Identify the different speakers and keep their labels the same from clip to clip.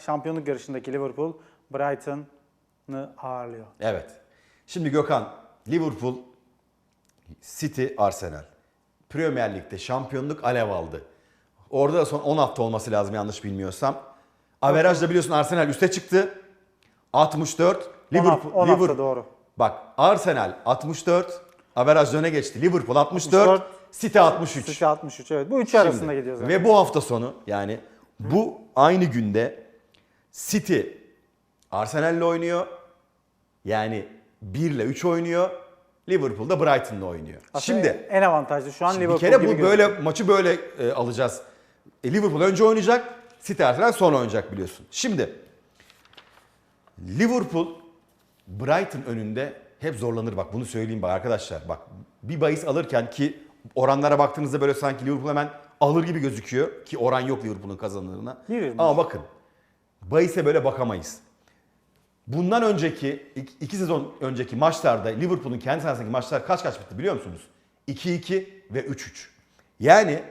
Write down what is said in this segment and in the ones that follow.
Speaker 1: Şampiyonluk yarışındaki Liverpool Brighton'ı ağırlıyor.
Speaker 2: Evet. Şimdi Gökhan, Liverpool, City, Arsenal. Premier Lig'de şampiyonluk alev aldı. Orada da son 10 hafta olması lazım yanlış bilmiyorsam. Averajda biliyorsun Arsenal üste çıktı. 64. Liverpool,
Speaker 1: 10 hafta
Speaker 2: Liverpool-
Speaker 1: doğru.
Speaker 2: Bak Arsenal 64. Averaj öne geçti. Liverpool 64.
Speaker 1: 64,
Speaker 2: City 63.
Speaker 1: City 63 evet. Bu üçü arasında gidiyor zaten.
Speaker 2: Ve bu hafta sonu yani bu aynı günde City Arsenal'le oynuyor. Yani 1 ile 3 oynuyor. Liverpool da Brighton'la oynuyor.
Speaker 1: Aslında
Speaker 2: Şimdi
Speaker 1: en avantajlı şu an Liverpool
Speaker 2: bir kere
Speaker 1: gibi
Speaker 2: bu
Speaker 1: gözüküyor.
Speaker 2: böyle maçı böyle e, alacağız. E, Liverpool önce oynayacak, City Arsenal sonra oynayacak biliyorsun. Şimdi Liverpool Brighton önünde hep zorlanır bak bunu söyleyeyim bak arkadaşlar. Bak bir bahis alırken ki oranlara baktığınızda böyle sanki Liverpool hemen alır gibi gözüküyor ki oran yok Liverpool'un kazanırına.
Speaker 1: Bilir
Speaker 2: Ama bakın bahise böyle bakamayız. Bundan önceki iki, iki sezon önceki maçlarda Liverpool'un kendi sahasındaki maçlar kaç kaç bitti biliyor musunuz? 2-2 ve 3-3. Yani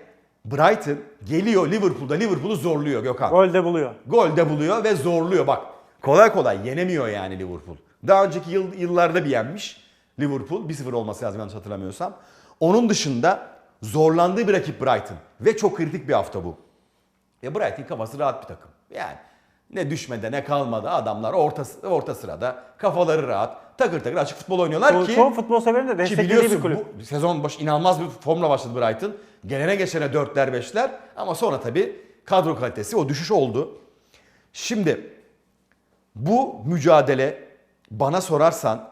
Speaker 2: Brighton geliyor Liverpool'da Liverpool'u zorluyor Gökhan.
Speaker 1: Gol de buluyor.
Speaker 2: Gol de buluyor ve zorluyor bak. Kolay kolay yenemiyor yani Liverpool. Daha önceki yıl, yıllarda bir yenmiş Liverpool. 1-0 olması lazım yanlış hatırlamıyorsam. Onun dışında zorlandığı bir rakip Brighton. Ve çok kritik bir hafta bu. E Brighton kafası rahat bir takım. Yani ne düşmede ne kalmadı adamlar orta, orta sırada kafaları rahat takır takır açık futbol oynuyorlar
Speaker 1: Ço-
Speaker 2: ki
Speaker 1: Çoğu futbol severin de
Speaker 2: ki
Speaker 1: desteklediği
Speaker 2: biliyorsun
Speaker 1: bir kulüp.
Speaker 2: bu sezon baş inanılmaz bir formla başladı Brighton. Gelene geçene dörtler beşler ama sonra tabii kadro kalitesi o düşüş oldu. Şimdi bu mücadele bana sorarsan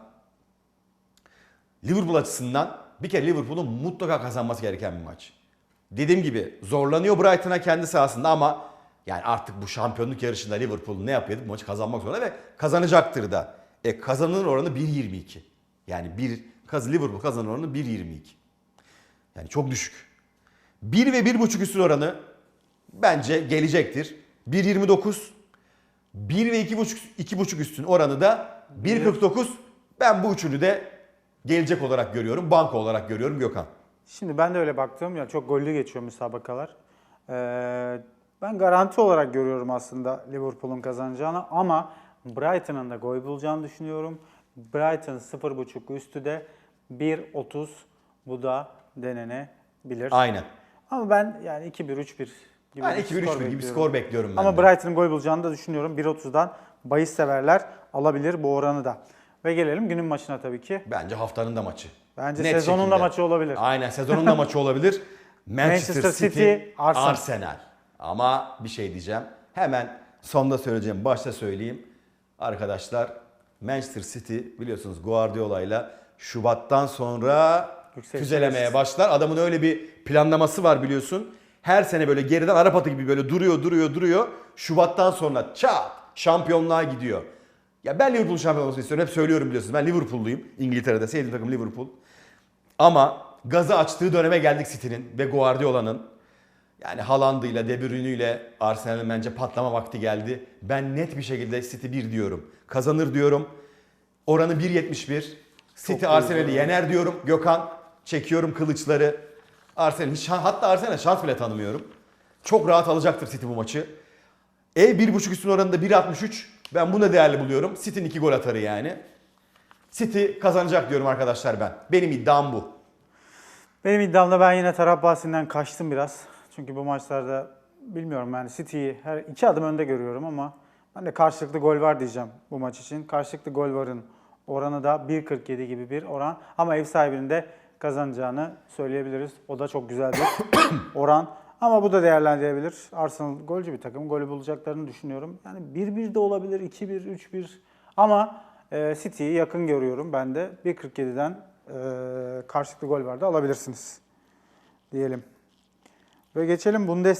Speaker 2: Liverpool açısından bir kere Liverpool'un mutlaka kazanması gereken bir maç. Dediğim gibi zorlanıyor Brighton'a kendi sahasında ama yani artık bu şampiyonluk yarışında Liverpool ne yapıyor? Bu maçı kazanmak zorunda ve kazanacaktır da. E kazanın oranı 1.22. Yani bir kaz Liverpool kazanın oranı 1.22. Yani çok düşük. 1 ve 1.5 üstün oranı bence gelecektir. 1.29 1 ve 2.5 2.5 üstün oranı da 1.49. Ben bu üçünü de gelecek olarak görüyorum. Banko olarak görüyorum Gökhan.
Speaker 1: Şimdi ben de öyle baktım. Yani çok gollü geçiyor müsabakalar. Ee, ben garanti olarak görüyorum aslında Liverpool'un kazanacağını ama Brighton'ın da gol bulacağını düşünüyorum. Brighton 0.5 üstü de 1.30 bu da denenebilir.
Speaker 2: Aynen.
Speaker 1: Ama ben yani 2-1 3-1 gibi bir
Speaker 2: 2-1
Speaker 1: skor
Speaker 2: 3-1 gibi skor bekliyorum ben
Speaker 1: Ama. Brighton'ın gol bulacağını da düşünüyorum. 1.30'dan bahis severler alabilir bu oranı da. Ve gelelim günün maçına tabii ki.
Speaker 2: Bence haftanın da maçı.
Speaker 1: Bence
Speaker 2: Net
Speaker 1: sezonun da
Speaker 2: şekilde.
Speaker 1: maçı olabilir.
Speaker 2: Aynen sezonun da maçı olabilir. Manchester,
Speaker 1: Manchester
Speaker 2: City,
Speaker 1: City,
Speaker 2: Arsenal.
Speaker 1: Arsenal.
Speaker 2: Ama bir şey diyeceğim. Hemen sonda söyleyeceğim, başta söyleyeyim. Arkadaşlar Manchester City biliyorsunuz Guardiola'yla Şubat'tan sonra füzelemeye başlar. Adamın öyle bir planlaması var biliyorsun. Her sene böyle geriden Arap atı gibi böyle duruyor, duruyor, duruyor. Şubat'tan sonra çat şampiyonluğa gidiyor. Ya ben Liverpool şampiyon olmasını istiyorum. Hep söylüyorum biliyorsunuz. Ben Liverpool'luyum. İngiltere'de sevdiğim takım Liverpool. Ama gazı açtığı döneme geldik City'nin ve Guardiola'nın. Yani Haaland'ıyla, De Bruyne'yle Arsenal'in bence patlama vakti geldi. Ben net bir şekilde City 1 diyorum. Kazanır diyorum. Oranı 1.71. City Arsenal'i yener diyorum. Gökhan çekiyorum kılıçları. Arsenal hiç hatta Arsenal şans bile tanımıyorum. Çok rahat alacaktır City bu maçı. E 1.5 üstün oranında 1.63. Ben bunu da değerli buluyorum. City'nin 2 gol atarı yani. City kazanacak diyorum arkadaşlar ben. Benim iddiam bu.
Speaker 1: Benim iddiamda ben yine taraf bahsinden kaçtım biraz. Çünkü bu maçlarda bilmiyorum yani City'yi her iki adım önde görüyorum ama ben de karşılıklı gol var diyeceğim bu maç için. Karşılıklı gol varın oranı da 1.47 gibi bir oran ama ev sahibinin de kazanacağını söyleyebiliriz. O da çok güzel bir oran. Ama bu da değerlendirebilir. Arsenal golcü bir takım. Golü bulacaklarını düşünüyorum. Yani 1-1 de olabilir, 2-1, 3-1. Ama e, City'yi yakın görüyorum ben de. 1.47'den e, karşılıklı gol vardı alabilirsiniz diyelim. Ve geçelim Bundesliga